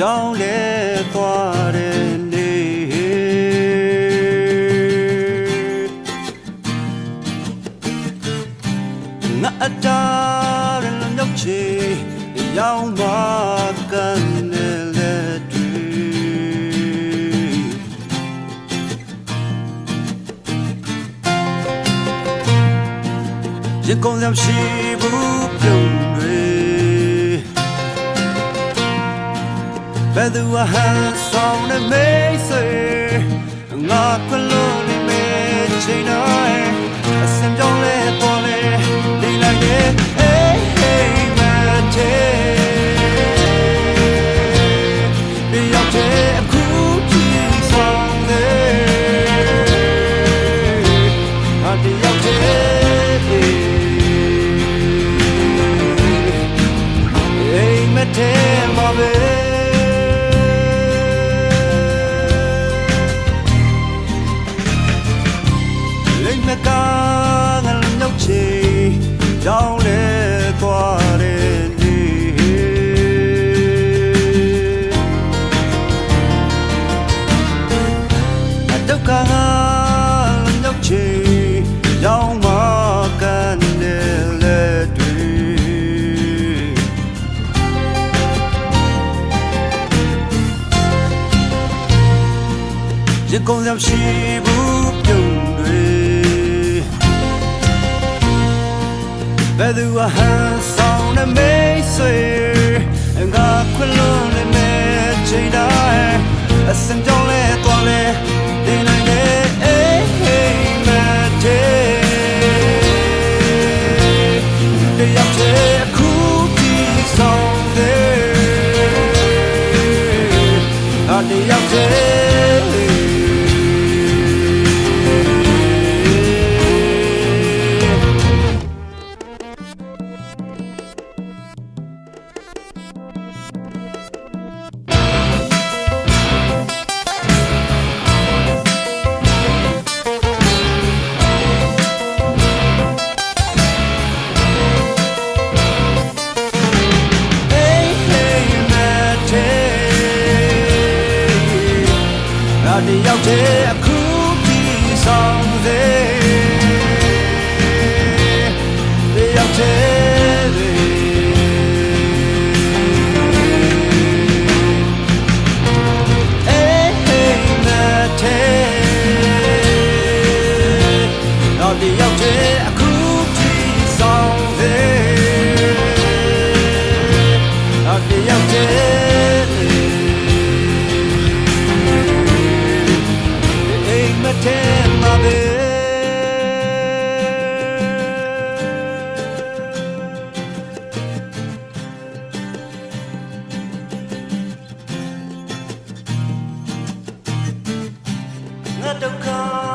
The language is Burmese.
သွားတဲ့နေ့ငါအတားရလုံးရောက်ချေရောင်းပါကန်နဲ့လက်တွေရကုန်ရောက်ရှိဘူးပြုံး ယ်သူဟာဟန်ဆောင်နေမေးစေငါကလုံးနေမေးချင်တော့ ကုန်ရောက်ရှိဘူးပြုံးတွေဘယ်သူဟာဟန်ဆောင်နေမေးဆွေငါခွလုံးနေမေးချိန်တိုင်းအစံကြောင်းလဲသွားလဲဒီနိုင်လေအေးဟေးမတေတယောက်တည်းအခုဒီဆောင်တဲ့အတယောက် တယောက်တည်းအခုဒီဆောင် ငါဒုက္ခ